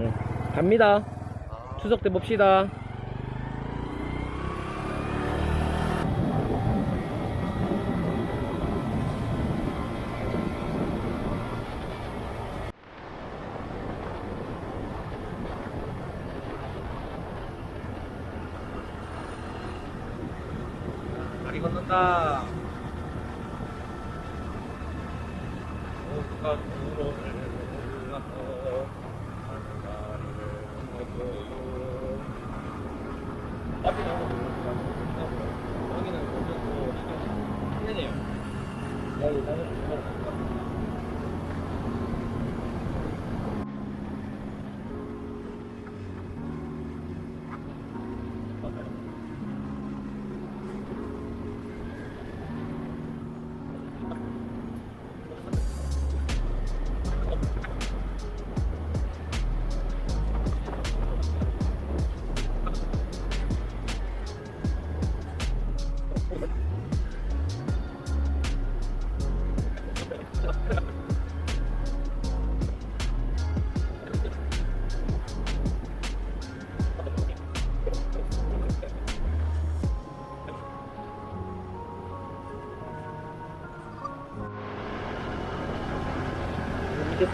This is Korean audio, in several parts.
응. 갑니다. 추석 때 봅시다. 다리 건넌다. 오가 구로 Every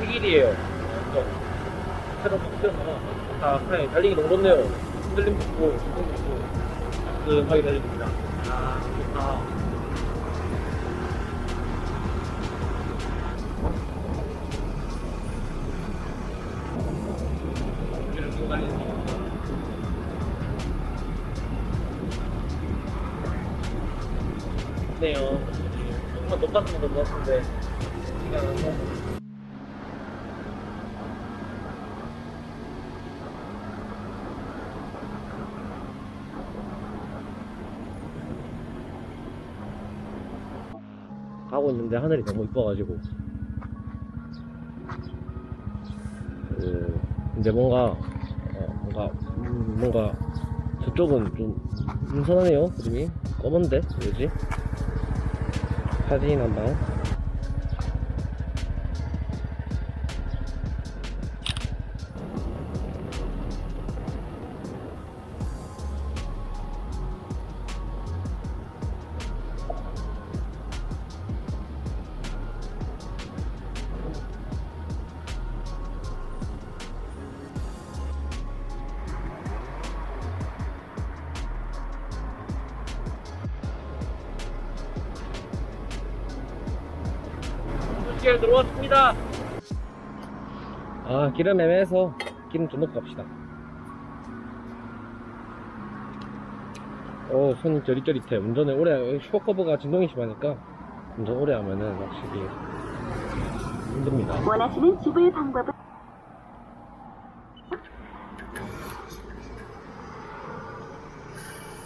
1일이에요. 새로 뽑혀서 다 그냥 달리기 너무 좋네요. 흔들림 좋고, 운동 좋고, 끈하게 달립니다. 아, 좋다. 네요. 조금만 높았으면 것 같은데, 시간은 너무. 가고 있는데 하늘이 너무 이뻐가지고. 그 근데 뭔가 어, 뭔가 음, 뭔가 저쪽은 좀 음선하네요 그림이. 검은데 왜지? 사진 한방 길 들어왔습니다. 아, 길은 애매해서 기름 좀 넣고 갑시다. 오, 손이 저릿저릿해. 운전을 오래, 슈퍼커버가 진동이 심하니까 운전 오래 하면은 확실히 힘듭니다. 원하시는 지불 방법은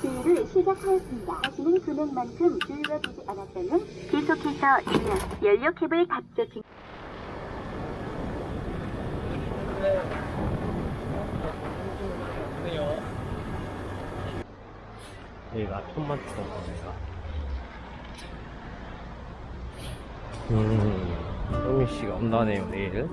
주유를 시작하였습니다. 하시는 금액만큼 주유가 되지 않았다면 계속해서 주유, 연료 캡을 각조 중 여기가 톤마트 건가 음, 소민 씨가 온다네요, 내일.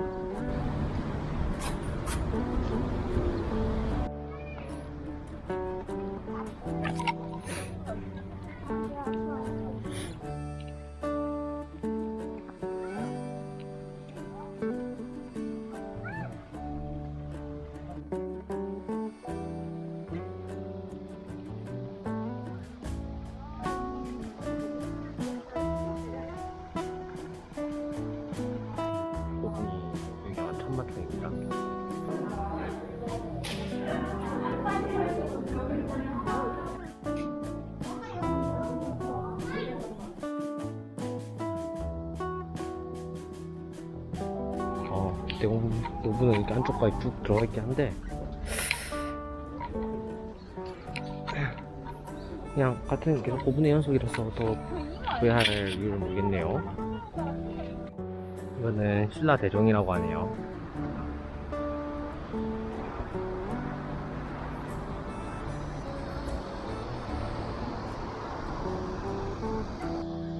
어, 대부분, 대부분은 이렇게 안쪽까지 쭉 들어가 있긴 한데, 그냥 같은 계속 5분의 연속이라서 더 후회할 이유를 모르겠네요. 이거는 신라 대종이라고 하네요.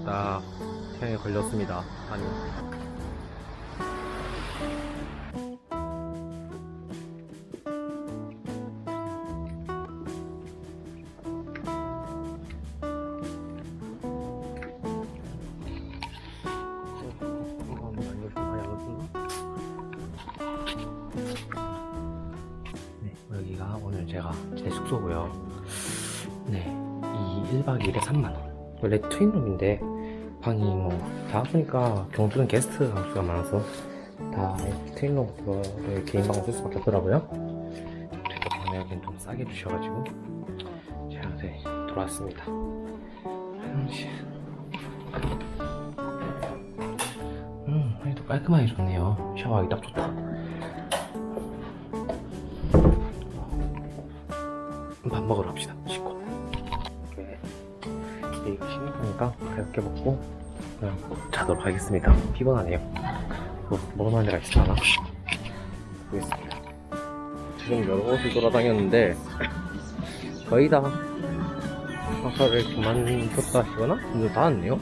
딱 태양에 걸렸습니다. 아니. 1박 2일에 3만원. 원래 트윈룸인데, 방이 뭐, 다 보니까 경주는 게스트 하우스가 많아서, 다 트윈룸을 개인 방을 쓸 수밖에 없더라고요. 그래도 방역은 좀 싸게 주셔가지고, 제가 네, 돌아왔습니다. 음, 여기도 깔끔하게 좋네요. 샤워하기 딱 좋다. 밥 먹으러 갑시다. 거니까 가볍게 먹고 그냥 자도록 하겠습니다. 피곤하네요. 뭐, 먹을 데가 있을까나? 보겠습니다. 지금 여러 곳을 돌아다녔는데 거의 다 장사를 그만뒀다 하시거나 문을 닫았네요.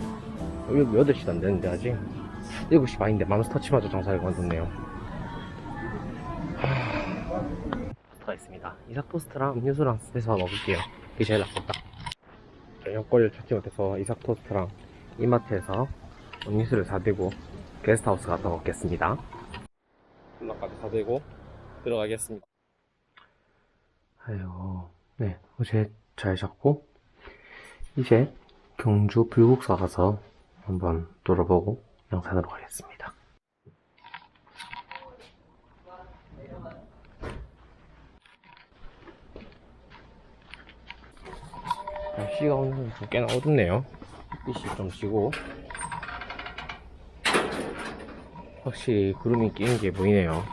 여기 8시도 안 되는데 아직 7시 반인데 맘스터치마저 장사를 그만뒀네요. 토스트가 있습니다. 이삭 토스트랑 음료수랑 해서 먹을게요. 그게 제일 낫겠다. 저녁거리를 찾지 못해서 이삭 토스트랑 이마트에서 음료수를 사들고 게스트하우스 갔다 먹겠습니다. 음악까지 사들고 들어가겠습니다. 아유, 네, 어제 잘 잤고 이제 경주 불국사 가서 한번 돌아보고 영상으로 가겠습니다. 날씨가 오늘 좀 꽤나 어둡네요. 빛이 좀 지고 확실히 구름이 끼는 게 보이네요.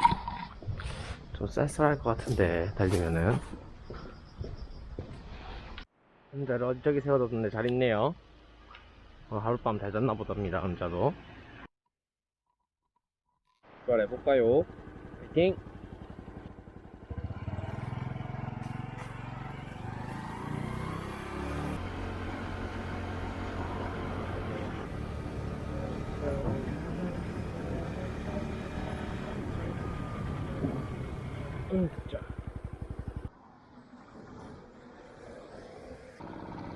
좀 쌀쌀할 것 같은데 달리면은 혼자를 어저기 세워뒀는데 잘 있네요. 어, 하룻밤 잘 잤나 보답니다, 혼자도. 출발해볼까요? 파이팅! 응, 자.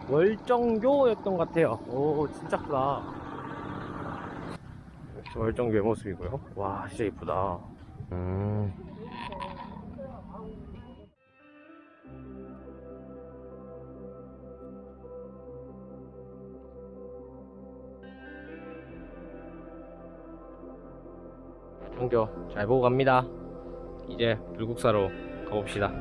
월정교였던 것 같아요. 오, 진짜 크다. 월정교의 모습이고요. 와, 진짜 이쁘다. 음. 정교 잘 보고 갑니다. 이제 불국사로 가봅시다.